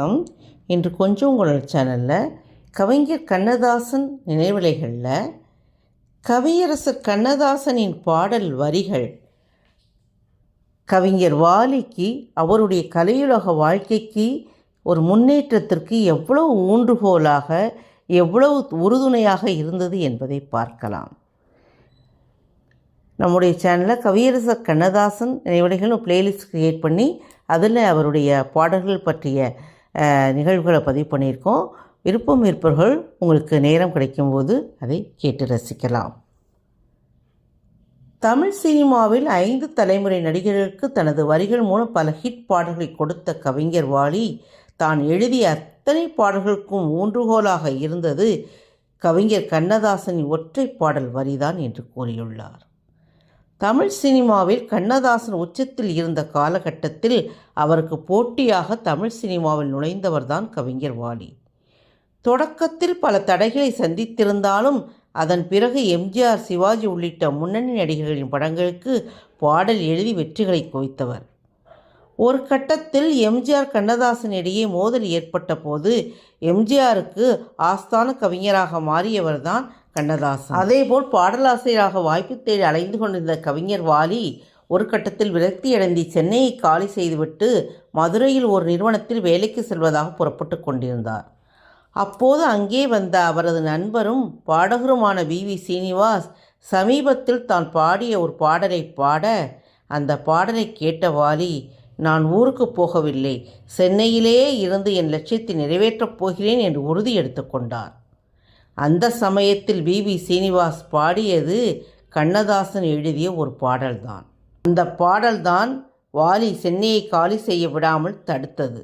வணக்கம். இன்று கொஞ்சம் உங்களோட சேனலில் கவிஞர் கண்ணதாசன் நினைவலைகளில் கவியரசர் கண்ணதாசனின் பாடல் வரிகள். கவிஞர் வாலிக்கு அவருடைய கலையுலக வாழ்க்கைக்கு ஒரு முன்னேற்றத்திற்கு எவ்வளவு ஊன்றுகோலாக எவ்வளவு உறுதுணையாக இருந்தது என்பதை பார்க்கலாம். நம்முடைய சேனலில் கவியரசர் கண்ணதாசன் நினைவலைகள் பிளேலிஸ்ட் க்ரியேட் பண்ணி அதில் அவருடைய பாடல்கள் பற்றிய நிகழ்வுகளை பதிவு பண்ணியிருக்கோம். விருப்பம் இருப்பவர்கள் உங்களுக்கு நேரம் கிடைக்கும்போது அதை கேட்டு ரசிக்கலாம். தமிழ் சினிமாவில் ஐந்து தலைமுறை நடிகர்களுக்கு தனது வரிகள் மூலம் பல ஹிட் பாடல்களை கொடுத்த கவிஞர் வாலி தான் எழுதிய அத்தனை பாடல்களுக்கும் ஊன்றுகோலாக இருந்தது. கவிஞர் கண்ணதாசனின் ஒற்றை பாடல் வரிதான் என்று கூறியுள்ளார். தமிழ் சினிமாவில் கண்ணதாசன் உச்சத்தில் இருந்த காலகட்டத்தில் அவருக்கு போட்டியாக தமிழ் சினிமாவில் நுழைந்தவர்தான் கவிஞர் வாலி. தொடக்கத்தில் பல தடைகளை சந்தித்திருந்தாலும் அதன் பிறகு எம்ஜிஆர் சிவாஜி உள்ளிட்ட முன்னணி நடிகர்களின் படங்களுக்கு பாடல் எழுதி வெற்றிகளை குவித்தவர். ஒரு கட்டத்தில் எம்ஜிஆர் கண்ணதாசன் இடையே மோதல் ஏற்பட்ட போது எம்ஜிஆருக்கு ஆஸ்தான கவிஞராக மாறியவர்தான் கண்ணதாசன். அதேபோல் பாடலாசிரியராக வாய்ப்பு தேடி அலைந்து கொண்டிருந்த கவிஞர் வாலி ஒரு கட்டத்தில் விரக்தியடைந்து சென்னையை காலி செய்துவிட்டு மதுரையில் ஒரு நிறுவனத்தில் வேலைக்கு செல்வதாக புறப்பட்டு கொண்டிருந்தார். அப்போது அங்கே வந்த அவரது நண்பரும் பாடகருமான வி. வி. சீனிவாஸ் சமீபத்தில் தான் பாடிய ஒரு பாடலை பாட அந்த பாடலை கேட்ட வாலி நான் ஊருக்கு போகவில்லை. சென்னையிலேயே இருந்து என் லட்சியத்தை நிறைவேற்றப் போகிறேன் என்று உறுதி எடுத்துக்கொண்டார் அந்த சமயத்தில் வி. வி. சீனிவாஸ் பாடியது கண்ணதாசன் எழுதிய ஒரு பாடல்தான். அந்த பாடல்தான் வாலி சென்னையை காலி செய்ய விடாமல் தடுத்தது.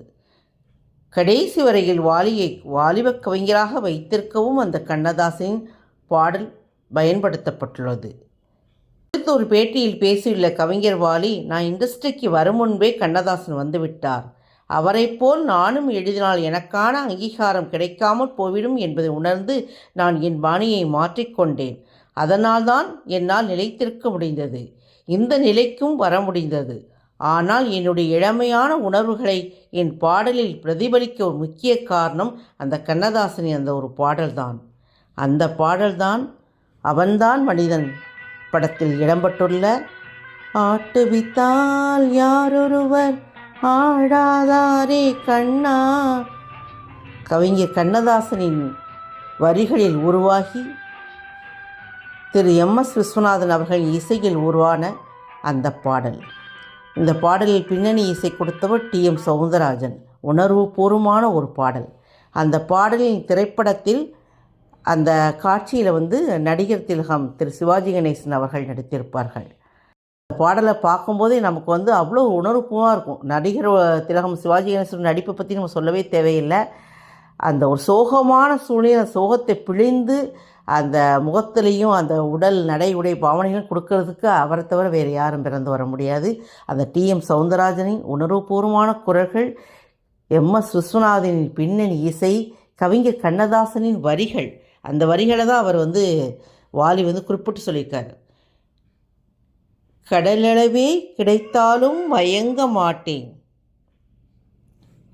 கடைசி வரையில் வாலியை வாலிபக் கவிஞராக வைத்திருக்கவும் அந்த கண்ணதாசனின் பாடல் பயன்படுத்தப்பட்டுள்ளது. அடுத்த ஒரு பேட்டியில் பேசியுள்ள கவிஞர் வாலி நான் இண்டஸ்ட்ரிக்கு வரும் முன்பே கண்ணதாசன் வந்துவிட்டார் அவரைப் போல் நானும் எழுதினால் எனக்கான அங்கீகாரம் கிடைக்காமல் போய்விடும் என்பதை உணர்ந்து நான் என் பாணியை மாற்றிக்கொண்டேன் அதனால்தான் என்னால் நிலைத்திருக்க முடிந்தது. இந்த நிலைக்கும் வர முடிந்தது. ஆனால் என்னுடைய இளமையான உணர்வுகளை என் பாடலில் பிரதிபலிக்க ஒரு முக்கிய காரணம் அந்த கண்ணதாசனி அந்த ஒரு பாடல்தான். அந்த பாடல்தான் அவன்தான் மனிதன் படத்தில் இடம்பெற்றுள்ள ஆட்டுவித்தால் யாரொருவர் ஆடாதாரே கண்ணா. கவிஞர் கண்ணதாசனின் வரிகளில் உருவாகி திரு எம் எஸ் விஸ்வநாதன் அவர்களின் இசையில் உருவான அந்த பாடல். இந்த பாடலில் பின்னணி இசை கொடுத்தவர் டி எம் சவுந்தரராஜன். உணர்வுபூர்வமான ஒரு பாடல். அந்த பாடலின் திரைப்படத்தில் அந்த காட்சியில் வந்து நடிகர் திலகம் திரு சிவாஜி கணேசன் அவர்கள் நடித்திருப்பார்கள். பாடலை பார்க்கும்போதே நமக்கு வந்து அவ்வளோ உணர்வுபூர்வமாக இருக்கும். நடிகர் திலகம் சிவாஜி கணேசன் நடிப்பை பற்றி நம்ம சொல்லவே தேவையில்லை. அந்த ஒரு சோகமான சூழ்நிலை சோகத்தை பிழிந்து அந்த முகத்திலையும் அந்த உடல் நடை உடை பாவனைகளும் கொடுக்கறதுக்கு அவரை தவிர வேறு யாரும் பிறந்து வர முடியாது. அந்த டி. எம். சவுந்தரராஜனின் உணர்வுபூர்வமான குரல்கள் எம். எஸ். விஸ்வநாதனின் பின்னணி இசை கவிஞர் கண்ணதாசனின் வரிகள் அந்த வரிகளை தான் அவர் வந்து வாலி வந்து குறிப்பிட்டு சொல்லியிருக்காரு. கடலளவே கிடைத்தாலும் மயங்க மாட்டேன்.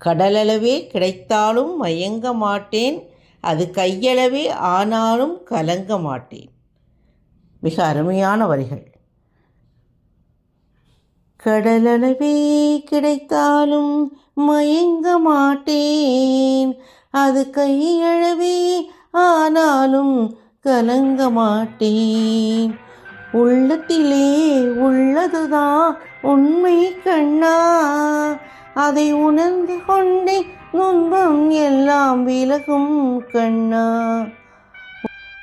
கடலளவே கிடைத்தாலும் மயங்க மாட்டேன். அது கையளவே ஆனாலும் கலங்க மாட்டேன். மிக அருமையான வரிகள். கடலளவே கிடைத்தாலும் மயங்க மாட்டேன். அது கையளவே ஆனாலும் கலங்க மாட்டேன். உள்ளத்திலே உள்ளதுதான் உண்மை கண்ணா. அதை உணர்ந்து கொண்டே துன்பம் எல்லாம் விலகும் கண்ணா.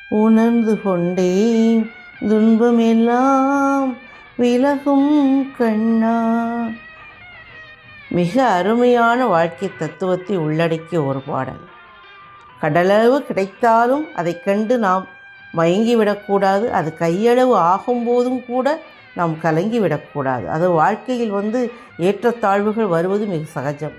உணர்ந்து கொண்டே துன்பம் எல்லாம் விலகும் கண்ணா. மிக அருமையான வாழ்க்கை தத்துவத்தை உள்ளடக்கிய ஒரு பாடல். கடலளவு கிடைத்தாலும் அதை கண்டு நாம் மயங்கிவிடக்கூடாது. அது கையளவு ஆகும்போதும் கூட நாம் கலங்கி விடக்கூடாது அது வாழ்க்கையில் வந்து ஏற்றத்தாழ்வுகள் வருவது மிக சகஜம்.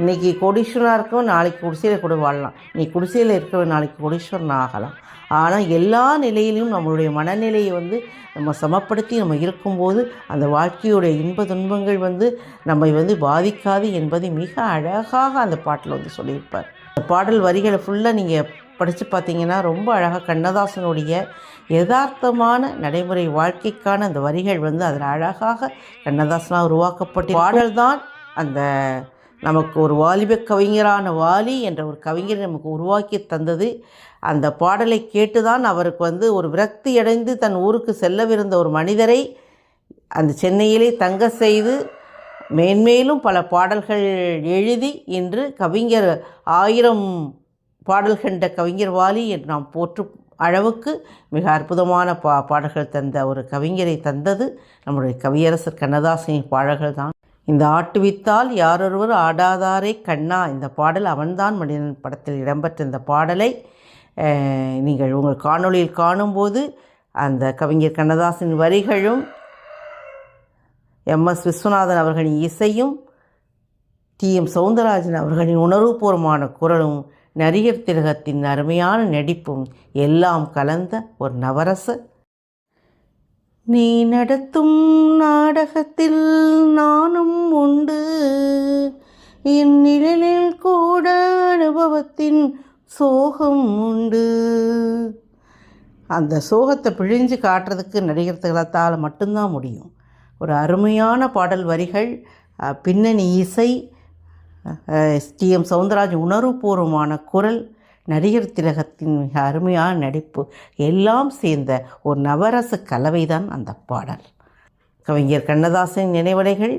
இன்றைக்கி கோடீஸ்வரனாக இருக்கவன் நாளைக்கு குடிசையில் கூட வாழலாம். நீ குடிசையில் இருக்கவன் நாளைக்கு கோடீஸ்வரன் ஆகலாம். ஆனால் எல்லா நிலையிலும் நம்மளுடைய மனநிலையை வந்து நம்ம சமப்படுத்தி நம்ம இருக்கும்போது அந்த வாழ்க்கையுடைய இன்ப துன்பங்கள் வந்து நம்மை வந்து பாதிக்காது என்பதை மிக அழகாக அந்த பாட்டில் வந்து சொல்லியிருப்பார். பாடல் வரிகளை ஃபுல்லாக நீங்கள் படித்து பார்த்தீங்கன்னா ரொம்ப அழகாக கண்ணதாசனுடைய யதார்த்தமான நடைமுறை வாழ்க்கைக்கான அந்த வரிகள் வந்து அதில் அழகாக கண்ணதாசனாக உருவாக்கப்பட்ட பாடல்தான் அந்த நமக்கு ஒரு வாலிப கவிஞரான வாலி என்ற ஒரு கவிஞர் நமக்கு உருவாக்கி தந்தது. அந்த பாடலை கேட்டுதான் அவருக்கு வந்து ஒரு விரக்தி அடைந்து தன் ஊருக்கு செல்லவிருந்த ஒரு மனிதரை அந்த சென்னையிலே தங்க செய்து மேன்மேலும் பல பாடல்கள் எழுதி இன்று கவிஞர் ஆயிரம் பாடல் கண்ட கவிஞர் வாலி என்று நாம் போற்றும் அளவுக்கு மிக அற்புதமான பா பாடல்கள் தந்த ஒரு கவிஞரை தந்தது. நம்முடைய கவியரசர் கண்ணதாசனின் பாடல்கள் தான். இந்த ஆட்டுவித்தால் யாரொருவர் ஆடாதாரே கண்ணா இந்த பாடல் அவன்தான் மனிதன் படத்தில் இடம்பெற்ற இந்த பாடலை நீங்கள் உங்கள் காணொளியில் காணும்போது அந்த கவிஞர் கண்ணதாசன் வரிகளும் எம் எஸ் விஸ்வநாதன் அவர்களின் இசையும் டி எம் சவுந்தரராஜன் அவர்களின் உணர்வுபூர்வமான குரலும் நடிகர் திலகத்தின் அருமையான நடிப்பும் எல்லாம் கலந்த ஒரு நவரச. நீ நடத்தும் நாடகத்தில் நானும் உண்டு. என் நிழலில் கூட அனுபவத்தின் சோகம் உண்டு. அந்த சோகத்தை பிழிஞ்சு காட்டுறதுக்கு நடிகர் திலகத்தால் மட்டும்தான் முடியும். ஒரு அருமையான பாடல் வரிகள் பின்னணி இசை டி. எம். சவுந்தரராஜன் உணர்வுபூர்வமான குரல் நடிகர் திலகத்தின் மிக அருமையான நடிப்பு எல்லாம் சேர்ந்த ஒரு நவரச கலவைதான் அந்த பாடல். கவிஞர் கண்ணதாசன் நினைவலைகள்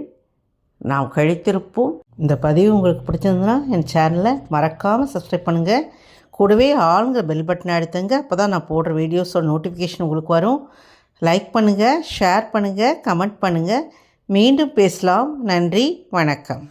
நாம் கழித்திருப்போம். இந்த பதிவு உங்களுக்கு பிடிச்சிருந்ததுன்னா என் சேனலை மறக்காமல் சப்ஸ்கிரைப் பண்ணுங்கள் கூடவே ஆளுங்க பெல் பட்டனை அழுத்துங்க. அப்போ தான் நான் போடுற வீடியோஸோட நோட்டிஃபிகேஷன் உங்களுக்கு வரும். லைக் பண்ணுங்கள் ஷேர் பண்ணுங்கள் கமெண்ட் பண்ணுங்கள் மீண்டும் பேசலாம். நன்றி வணக்கம்.